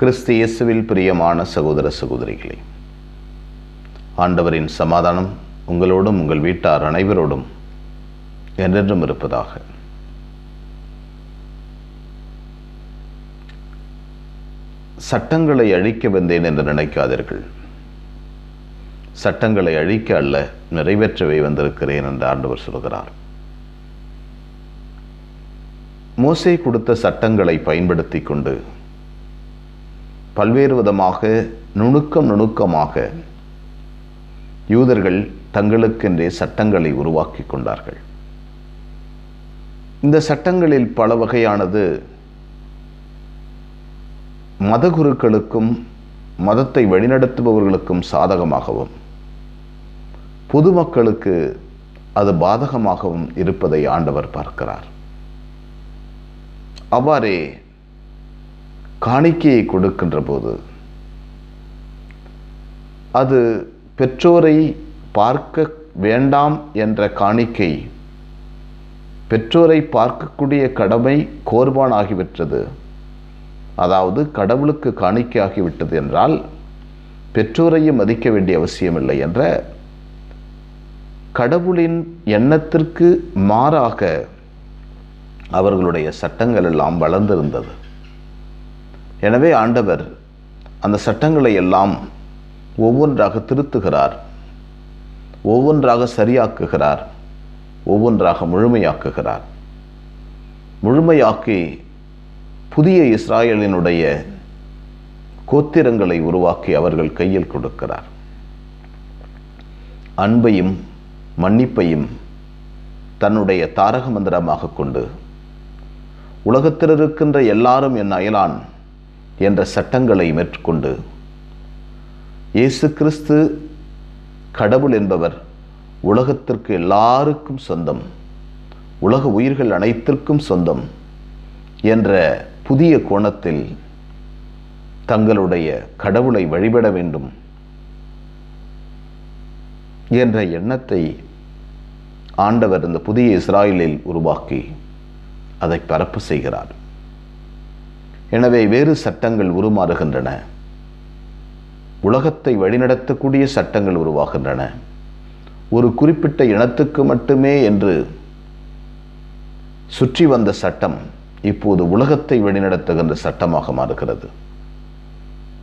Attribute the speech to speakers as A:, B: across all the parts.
A: கிறிஸ்து இயேசுவில் பிரியமான சகோதர சகோதரிகளே ஆண்டவரின் சமாதானம் உங்களோடும் உங்கள் வீட்டார் அனைவரோடும் என்றென்றும் இருப்பதாக. சட்டங்களை அழிக்க வந்தேன் என்று நினைக்காதீர்கள். சட்டங்களை அழிக்க அல்ல நிறைவேற்றவே வந்திருக்கிறேன் என்று ஆண்டவர் சொல்கிறார். மோசை கொடுத்த சட்டங்களை பயன்படுத்தி கொண்டு பல்வேறு விதமாக நுணுக்கம் நுணுக்கமாக யூதர்கள் தங்களுக்கென்றே சட்டங்களை உருவாக்கி கொண்டார்கள். இந்த சட்டங்களில் பல வகையானது மதகுருக்களுக்கும் மதத்தை வழிநடத்துபவர்களுக்கும் சாதகமாகவும் பொதுமக்களுக்கு அது பாதகமாகவும் இருப்பதை ஆண்டவர் பார்க்கிறார். அவ்வாறே காணிக்கையை கொடுக்கின்ற போது அது பெற்றோரை பார்க்க வேண்டாம் என்ற காணிக்கை பெற்றோரை பார்க்கக்கூடிய கடமை கோர்பான் ஆகிவிட்டது. அதாவது கடவுளுக்கு காணிக்கையாகிவிட்டது என்றால் பெற்றோரையும் மதிக்க வேண்டிய அவசியமில்லை என்ற கடவுளின் எண்ணத்திற்கு மாறாக அவர்களுடைய சட்டங்கள் எல்லாம் வளர்ந்திருந்தது. எனவே ஆண்டவர் அந்த சட்டங்களை எல்லாம் ஒவ்வொன்றாக திருத்துகிறார் ஒவ்வொன்றாக சரியாக்குகிறார் ஒவ்வொன்றாக முழுமையாக்குகிறார். முழுமையாக்கி புதிய இஸ்ராயலினுடைய கோத்திரங்களை உருவாக்கி அவர்கள் கையில் கொடுக்கிறார். அன்பையும் மன்னிப்பையும் தன்னுடைய தாரக மந்திரமாக கொண்டு உலகத்தில் இருக்கின்ற எல்லாரும் என் அயலான் என்ற சட்டங்களை மேற்கொண்டு இயேசு கிறிஸ்து கடவுள் என்பவர் உலகத்திற்கு எல்லாருக்கும் சொந்தம் உலக உயிர்கள் அனைத்திற்கும் சொந்தம் என்ற புதிய கோணத்தில் தங்களுடைய கடவுளை வழிபட வேண்டும் என்ற எண்ணத்தை ஆண்டவர் இந்த புதிய இஸ்ராயலில் உருவாக்கி அதை பரப்பு செய்கிறார். எனவே வேறு சட்டங்கள் உருமாறுகின்றன. உலகத்தை வழிநடத்தக்கூடிய சட்டங்கள் உருவாகின்றன. ஒரு குறிப்பிட்ட இனத்துக்கு மட்டுமே என்று சுற்றி வந்த சட்டம் இப்போது உலகத்தை வழிநடத்துகின்ற சட்டமாக மாறுகிறது.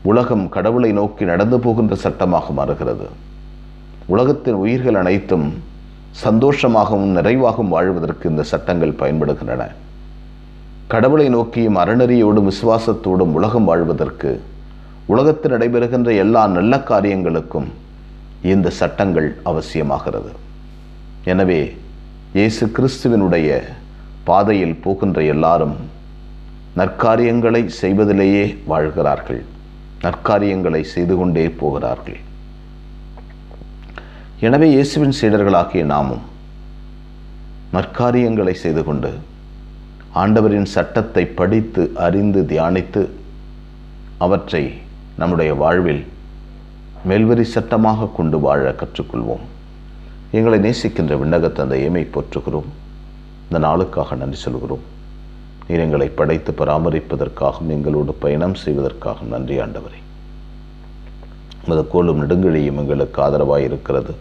A: உலகம் கடவுளை நோக்கி நடந்து போகின்ற சட்டமாக மாறுகிறது. உலகத்தின் உயிர்கள் அனைத்தும் சந்தோஷமாகவும் நிறைவாகவும் வாழ்வதற்கு இந்த சட்டங்கள் பயன்படுகின்றன. கடவுளை நோக்கியும் அறநெறியோடும் விசுவாசத்தோடும் உலகம் வாழ்வதற்கு உலகத்தில் நடைபெறுகின்ற எல்லா நல்ல காரியங்களுக்கும் இந்த சட்டங்கள் அவசியமாகிறது. எனவே இயேசு கிறிஸ்துவினுடைய பாதையில் போகின்ற எல்லாரும் நற்காரியங்களை செய்வதிலேயே வாழ்கிறார்கள். நற்காரியங்களை செய்து கொண்டே போகிறார்கள். எனவே இயேசுவின் சீடர்களாகிய நாமும் நற்காரியங்களை செய்து கொண்டு ஆண்டவரின் சட்டத்தை படித்து அறிந்து தியானித்து அவற்றை நம்முடைய வாழ்வில் மேல்வரி சட்டமாக கொண்டு வாழ கற்றுக்கொள்வோம். எங்களை நேசிக்கின்ற விண்ணகத்தந்தையமை போற்றுகிறோம். இந்த நாளுக்காக நன்றி சொல்கிறோம். நீர் எங்களை படைத்து பராமரிப்பதற்காகவும் எங்களோடு பயணம் செய்வதற்காகவும் நன்றி ஆண்டவரே. உமது கோலும் நெடுங்கழியும் எங்களுக்கு ஆதரவாக இருக்கிறது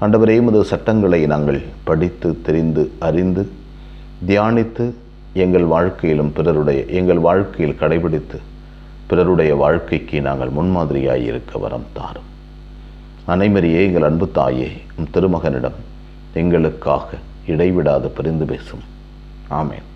A: ஆண்டவரே உமது சட்டங்களை நாங்கள் படித்து தெரிந்து அறிந்து தியானித்து எங்கள் வாழ்க்கையிலும் பிறருடைய எங்கள் வாழ்க்கையில் கடைபிடித்து பிறருடைய வாழ்க்கைக்கு நாங்கள் முன்மாதிரியாக இருக்க வரம் தாரும். அனைமரியே எங்கள் அன்பு தாயே திருமகனிடம் எங்களுக்காக இடைவிடாது பரிந்து பேசும். ஆமேன்.